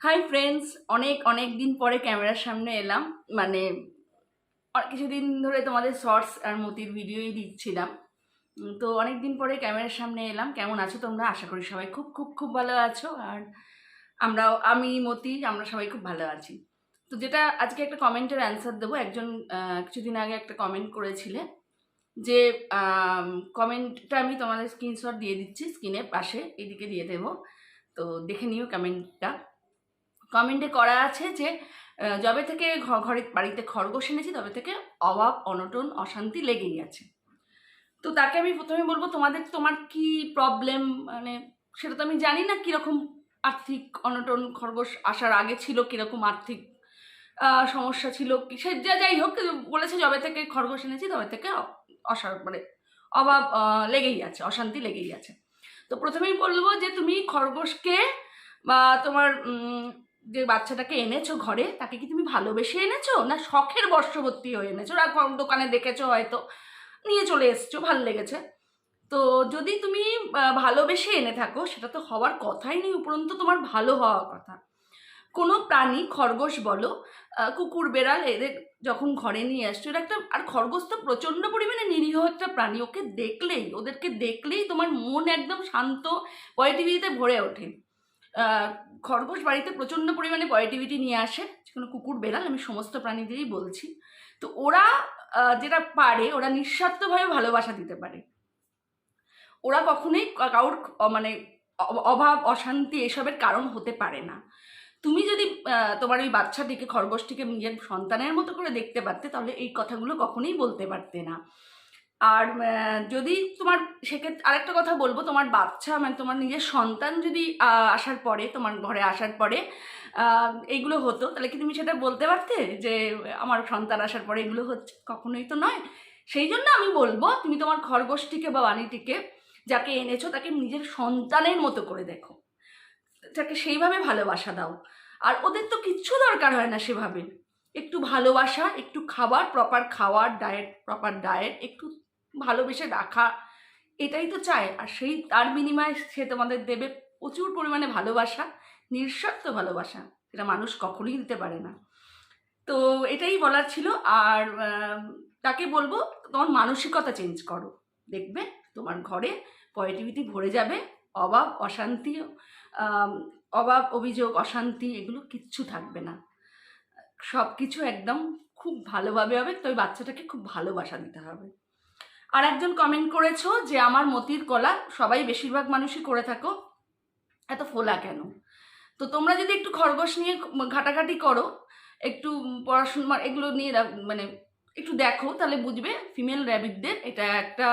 Hi friends অনেক অনেক দিন পরে ক্যামেরার সামনে এলাম। মানে কিছুদিন ধরে তোমাদের শর্টস আর মতির ভিডিওই দিচ্ছিলাম। তো অনেক দিন পরে ক্যামেরার সামনে এলাম। কেমন আছো তোমরা? আশা করি সবাই খুব খুব খুব ভালো আছো। আর আমরাও, আমি, মতি, আমরা সবাই খুব ভালো আছি। তো যেটা আজকে একটা কমেন্টের অ্যান্সার দেবো। একজন কিছুদিন আগে একটা কমেন্ট করেছিলে যে কমেন্টটা আমি তোমাদের স্ক্রিনশট দিয়ে দিচ্ছি স্ক্রিনে পাশে, এদিকে দিয়ে দেবো। তো দেখে নিও কমেন্টটা কমেন্টে করা আছে যে যবে থেকে ঘরে, বাড়িতে খরগোশ এনেছি, তবে থেকে অভাব অনটন, অশান্তি লেগেই আছে। তো তাকে আমি প্রথমে বলব, তোমাদের, তোমার কি প্রবলেম মানে সেটা তো আমি জানি না কীরকম আর্থিক অনটন, খরগোশ আসার আগে ছিল, কীরকম আর্থিক সমস্যা ছিল সে যা যাই হোক বলেছে যবে থেকে খরগোশ এনেছি, তবে থেকে অসার মানে অভাব লেগেই আছে, অশান্তি লেগেই আছে। তো প্রথমেই বলব যে, তুমি খরগোশকে বা তোমার যে বাচ্চাটাকে এনেছো ঘরে, তাকে কি তুমি ভালোবেসে এনেছো? না শখের বর্ষবর্তী হয়ে এনেছো? কোনো দোকানে দেখেছ হয়তো। নিয়ে চলে এসছো, ভালো লেগেছে। তো যদি তুমি ভালোবেসে এনে থাকো, সেটা তো হওয়ার কথাই নেই, উপরন্তু তোমার ভালো হওয়ার কথা। কোনো প্রাণী খরগোশ বলো কুকুর, বেড়াল, এদের যখন ঘরে নিয়ে আসছো এটা একটা, আর খরগোশ তো প্রচণ্ড পরিমাণে নিরীহ একটা প্রাণী, ওকে দেখলেই, ওদেরকে দেখলেই তোমার মন একদম শান্ত পজিটিভিটিতে ভরে ওঠে। খরগোশ বাড়িতে প্রচণ্ড পরিমাণে পজিটিভিটি নিয়ে আসে কোনো কুকুর বেড়াল, আমি সমস্ত প্রাণীদেরই বলছি। তো ওরা যেটা পারে, ওরা নিঃস্বার্থভাবে ভালোবাসা দিতে পারে। ওরা কখনোই কারোর মানে অভাব, অশান্তি এসবের কারণ হতে পারে না। তুমি যদি তোমার ওই বাচ্চাটিকে, খরগোশটিকে নিজের সন্তানের মতো করে দেখতে পারতে, তাহলে এই কথাগুলো কখনোই বলতে পারতে না। আর যদি তোমার, সেক্ষেত্রে আরেকটা কথা বলব, তোমার বাচ্চা মানে তোমার নিজের সন্তান যদি আসার পরে, তোমার ঘরে আসার পরে এইগুলো হতো, তাহলে কি তুমি সেটা বলতে পারতে? যে, আমার সন্তান আসার পরে এগুলো হচ্ছে? কখনোই তো নয়। সেই জন্য আমি বলব, তুমি তোমার খরগোশটিকে বা বাণীটিকে, যাকে এনেছো, তাকে নিজের সন্তানের মতো করে দেখো। তাকে সেইভাবে ভালোবাসা দাও। আর ওদের তো কিচ্ছু দরকার হয় না সেভাবে। একটু ভালোবাসা, একটু খাবার প্রপার খাওয়ার ডায়েট প্রপার ডায়েট একটু ভালোবেসে রাখা, এটাই তো চায়। আর সেই, তার বিনিময়ে সে তোমাদের দেবে প্রচুর পরিমাণে ভালোবাসা নিঃস্বার্থ ভালোবাসা সেটা মানুষ কখনোই দিতে পারে না। তো এটাই বলার ছিল। আর তাকে বলব, তোমার মানসিকতা চেঞ্জ করো। দেখবে, তোমার ঘরে পজিটিভিটি ভরে যাবে। অভাব, অশান্তি অভাব, অভিযোগ, অশান্তি, এগুলো কিচ্ছু থাকবে না। সব কিছু একদম খুব ভালোভাবে হবে। তো ওই বাচ্চাটাকে খুব ভালোবাসা দিতে হবে। আর একজন কমেন্ট করেছ যে আমার মতির কলা সবাই বেশিরভাগ মানুষই করে থাকো। এত ফোলা কেন? তো তোমরা যদি একটু খরগোশ নিয়ে ঘাটাঘাটি করো, একটু পড়াশোনা এগুলো নিয়ে মানে একটু দেখো, তাহলে বুঝবে ফিমেল র্যাবিটদের এটা একটা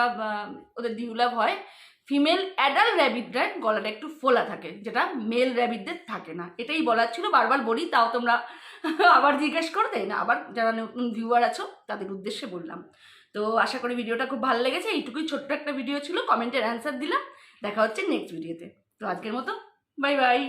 ওদের ডিউলাভ হয়। ফিমেল অ্যাডাল্ট র্যাবিটরা গলাটা একটু ফোলা থাকে, যেটা মেল র্যাবিটদের থাকে না। এটাই বলার ছিল, বারবার বলি, তাও তোমরা আবার জিজ্ঞেস করো, তাই না? আবার যারা নতুন ভিউয়ার আছো, তাদের উদ্দেশ্যে বললাম। তো আশা করি ভিডিওটা খুব ভালো লেগেছে। এইটুকুই ছোট্ট একটা ভিডিও ছিল কমেন্টের অ্যান্সার দিলাম। দেখা হচ্ছে নেক্সট ভিডিওতে তো। আজকের মতো বাই বাই